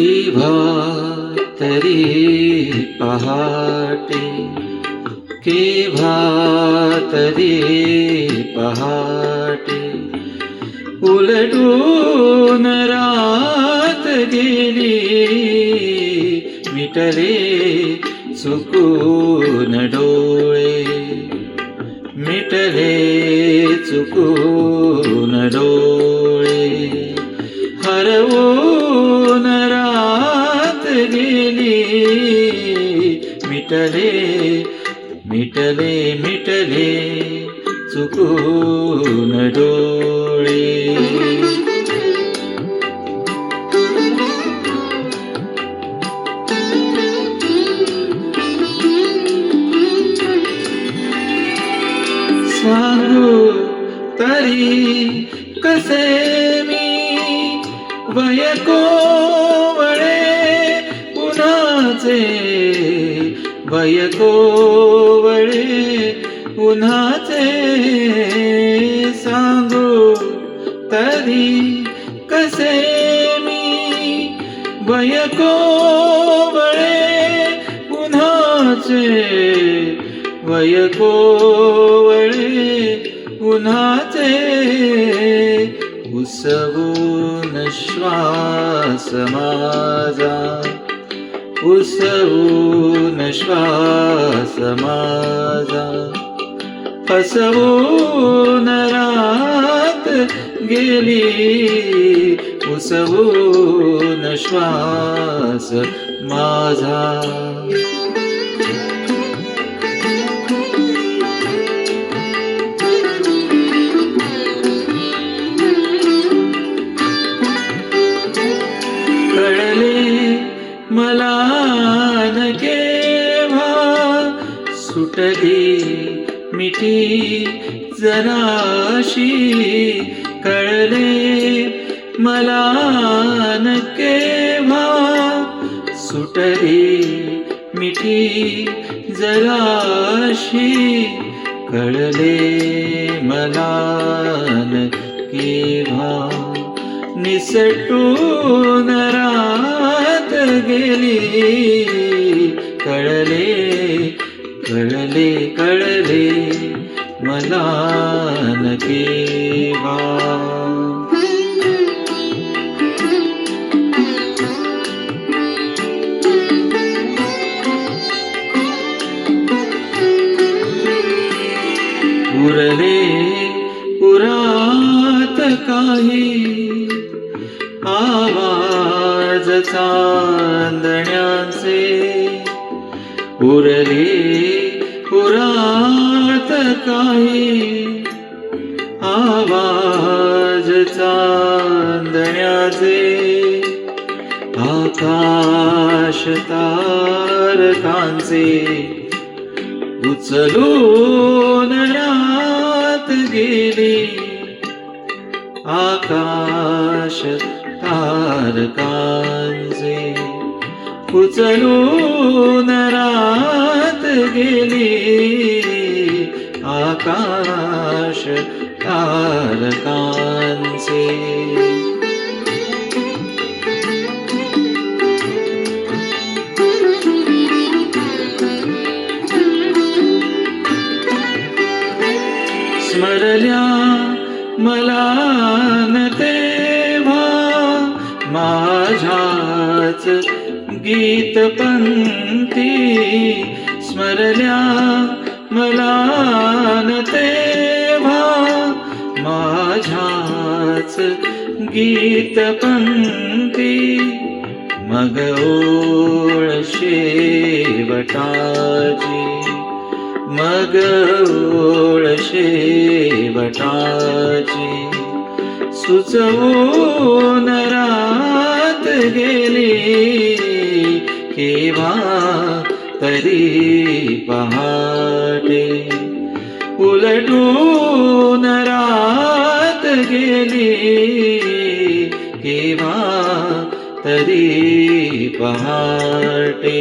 केव्हा तरी पहाटे केव्हा तरी पहाटे। उलटून रात गेली मिटले चुकून डोळे। मिटले चुकून डोळे हरवू मिटले मिटले मिटले चुकून डोळे सांगू तरी कसे मी वय कोवळे उन्हाचे भय कोवळे उन्हाचे सांगू तरी कसे मी? भय कोवळे उन्हाचे भय कोवळे उन्हाचे उसवून श्वास माझा. उसवून श्वास माझा. फसवून रात गेली उसवून श्वास माझा. कळले मला सुटली मिठी जराशी कळले मला न केव्हा सुटली मिठी जराशी कळले मला न केव्हा निसटून रात गेली कळले कळले कळले मला नकेवा उरले पुरात काही आवाज चांदण्याचे. उरले पुरात काही आवाज चांदण्याचे आकाश तारकांचे उचलून रात गेली. आकाश तारकांचे उचलून रात गेली. आकाश तारकांचे स्मरल्या मला न तेव्हा माझ्याच गीत पण स्मरल्या मला न तेव्हा माझ्याच गीत पंक्ती मग ओळ शेवटाची मग ओळ शेवटाची सुचवून रात गेली केव्हा तरी पहाटे उलटून रात गेली केव्हा तरी पहाटे.